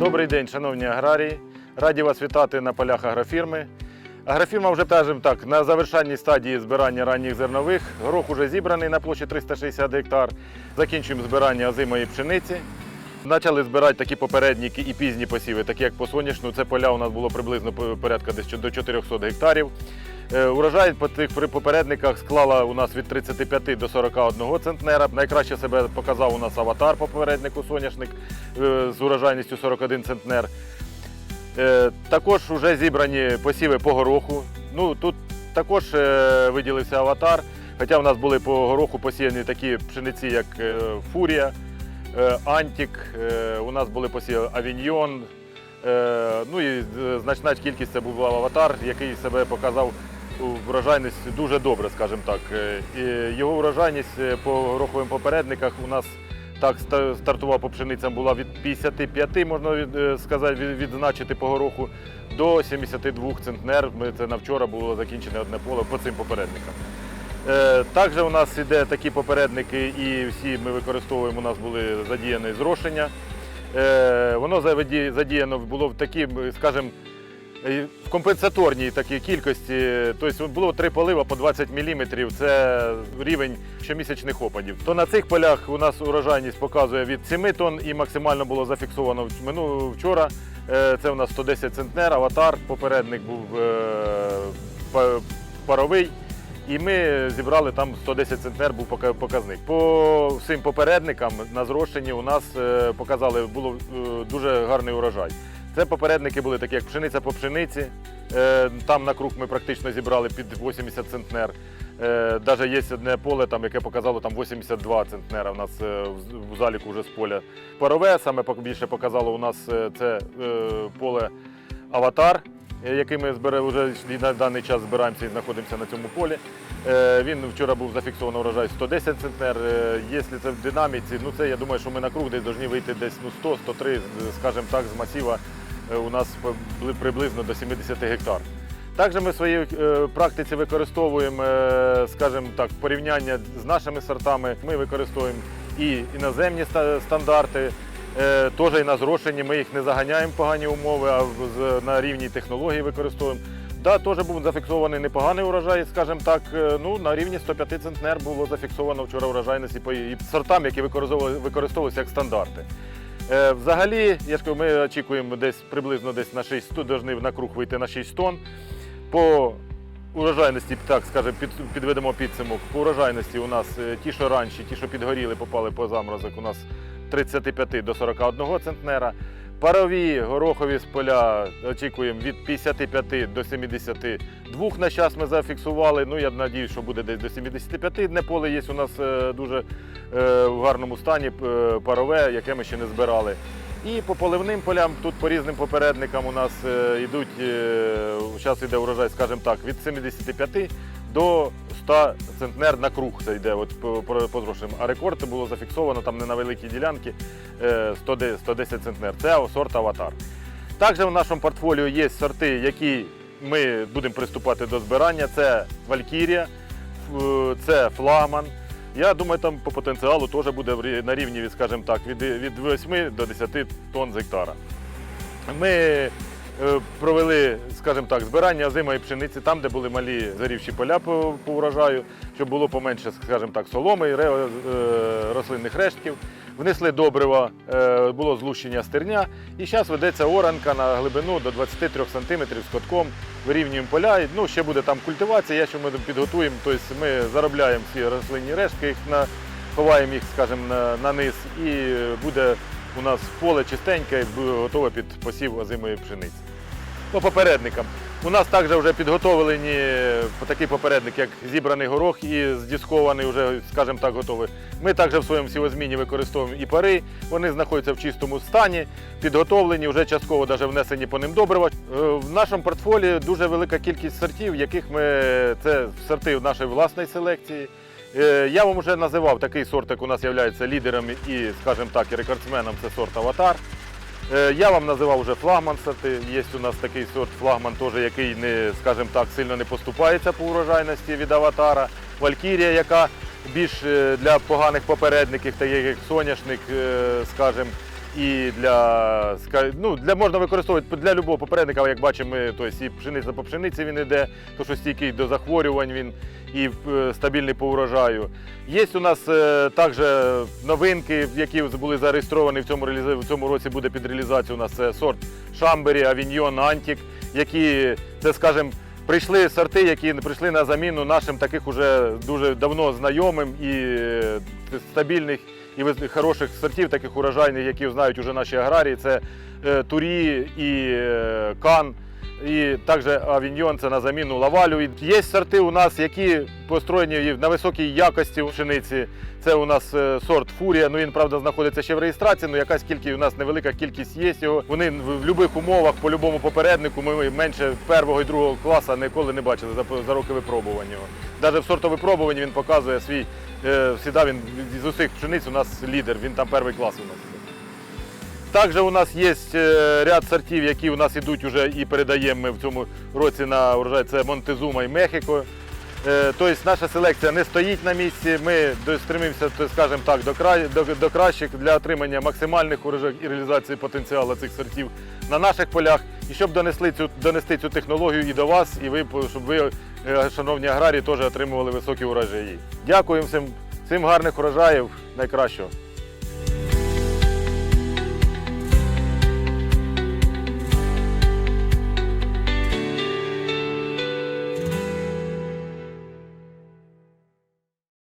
Добрий день, шановні аграрії. Раді вас вітати на полях агрофірми. Агрофірма вже скажімо так, на завершальній стадії збирання ранніх зернових. Горох уже зібраний на площі 360 гектар. Закінчуємо збирання озимої пшениці. Почали збирати такі попередні і пізні посіви, такі як по соняшну. Це поля у нас було приблизно порядка десь до 400 гектарів. Е, Урожай по при- попередниках склала у нас від 35 до 41 центнера. Найкраще себе показав у нас аватар попереднику соняшник е, з урожайністю 41 центнер. Е, Також вже зібрані посіви по гороху. Ну, тут також виділився аватар, хоча в нас були по гороху посіяні такі пшениці, як Фурія, Антік, у нас були посіяні Авіньйон. Ну і значна кількість це був аватар, який себе показав у врожайність дуже добре, скажімо так. Е, І його врожайність е, по гороховим попередниках у нас так ста- стартував по пшеницям була від 55, можна е, сказати, відзначити по гороху, до 72 центнер. Це на вчора було закінчене одне поле по цим попередникам. Також у нас іде такі попередники, і всі ми використовуємо. У нас були задіяні зрошення. Воно задіяно було в такі, скажімо, В компенсаторній такій кількості, тобто було три полива по 20 мм, це рівень щомісячних опадів. То на цих полях у нас урожайність показує від 7 тонн і максимально було зафіксовано вчора. е, Це у нас 110 центнер, аватар, попередник був е, паровий. І ми зібрали там 110 центнер був показник. По всім попередникам на зрошенні у нас е, показали, було дуже гарний урожай. Це попередники були такі, як пшениця по пшениці. Е, Там на круг ми практично зібрали під 80 центнер. Навіть є одне поле, там, яке показало там 82 центнера. У нас е, в- заліку вже з поля. Парове саме більше показало у нас е, це е, поле Аватар, е, який ми збере, вже на даний час збираємося і знаходимося на цьому полі. Е, Він вчора був зафіксований урожай 110 центнер. Е, Якщо це в динаміці, ну це я думаю, що ми на круг десь повинні вийти десь ну, 100-103, скажімо так, з масіва е, у нас приблизно до 70 гектар. Також ми в своїй е, практиці використовуємо, е, скажімо так, порівняння з нашими сортами. Ми використовуємо і іноземні стандарти, е, теж і на зрошенні. Ми їх не заганяємо погані умови, а на рівні технології використовуємо. Да, теж був зафіксований непоганий урожай, скажімо так, е, ну, на рівні 105 центнер було зафіксовано вчора урожайності по сортам, які використовували- використовуються як стандарти. Е, Взагалі, я ж кажу, ми очікуємо десь приблизно десь на 6 тонн, на круг вийти на 6 тонн. По урожайності, так скажемо, під, підведемо підсумок. По урожайності у нас е, ті, що раніше, ті, що підгоріли, попали по заморозок, у нас 35 до 41 центнера. Парові горохові з поля очікуємо від 55 до 72 на час ми зафіксували. Ну, я сподіваюся, що буде десь до 75. Одне поле є у нас е, дуже е, в гарному стані, е, парове, яке ми ще не збирали. І по поливним полям, тут по різним попередникам у нас йдуть, зараз йде урожай, скажімо так, від 75 до 100 центнер на круг це от, по. А рекорд було зафіксовано там не на великій ділянці е, 110, 110 центнер. Це сорт аватар. Також в нашому портфоліо є сорти, які ми будемо приступати до збирання. Це Валькірія, це флагман. Я думаю, там по потенціалу теж буде на рівні, від, скажімо так, від, від 8 до 10 тонн з гектара. Ми е, провели, скажімо так, збирання озимої пшениці там, де були малі зарівчі поля по, по урожаю, щоб було поменше, скажімо так, соломи, е, рослинних рештків. Внесли добрива, е, було злущення стерня. І зараз ведеться оранка на глибину до 23 см з котком. Вирівнюємо поля. Ну, ще буде там культивація, я ще ми підготуємо. Тобто ми заробляємо всі рослинні рештки, їх на, ховаємо їх, скажімо, на, на низ, і буде у нас поле чистеньке, готове під посів озимої пшениці. По попередникам. У нас також вже підготовлені такий попередник, як зібраний горох і здіскований, вже, скажімо так, готовий. Ми також в своєму сівозміні використовуємо і пари. Вони знаходяться в чистому стані, підготовлені, вже частково навіть внесені по ним добрива. Е, В нашому портфолі дуже велика кількість сортів, яких ми це сорти нашої власної селекції. Е, Я вам вже називав такий сорт, як у нас є лідером і, скажімо так, і рекордсменом, це сорт Аватар. Е, Я вам називав вже флагман сорти. Є у нас такий сорт флагман, теж, який не, скажімо так, сильно не поступається по урожайності від аватара. Валькірія, яка більш е, для поганих попередників, таких як соняшник, е, скажімо, і для, ну, для можна використовувати для любого попередника, як бачимо, тобто і пшениця по пшениці він іде, то що стійкий до захворювань він і е, стабільний по урожаю. Є у нас е, також новинки, які були зареєстровані в цьому, в цьому році буде під реалізацію. У нас це сорт Шамбері, Авіньйон, Антік, які, це скажімо, прийшли сорти, які прийшли на заміну нашим таких уже дуже давно знайомим і е, стабільних і хороших сортів, таких урожайних, які знають уже наші аграрії. Це е, Турі і е, Кан. І також авіньйон це на заміну лавалю. Є сорти у нас, які построєні на високій якості пшениці. Це у нас е, сорт Фурія. Ну він правда знаходиться ще в реєстрації. Ну якась кількість у нас невелика кількість є його. Вони в будь-яких умовах, по будь-якому попереднику, ми менше першого і другого класу ніколи не бачили за, за роки випробування. Навіть в сортовипробуванні він показує свій. Е, всіда він з усіх пшениць у нас лідер. Він там перший клас у нас. Також у нас є е, ряд сортів, які у нас ідуть уже і передаємо ми в цьому році на урожай. Це Монтезума і Мехіко. Тобто наша селекція не стоїть на місці. Ми стремимося, скажімо так, до, кра... до, кращих для отримання максимальних урожаїв і реалізації потенціалу цих сортів на наших полях. І щоб донесли цю, донести цю технологію і до вас, і ви, щоб ви, е, шановні аграрії, теж отримували високі урожаї. Дякую всім, всім гарних урожаїв, найкращого.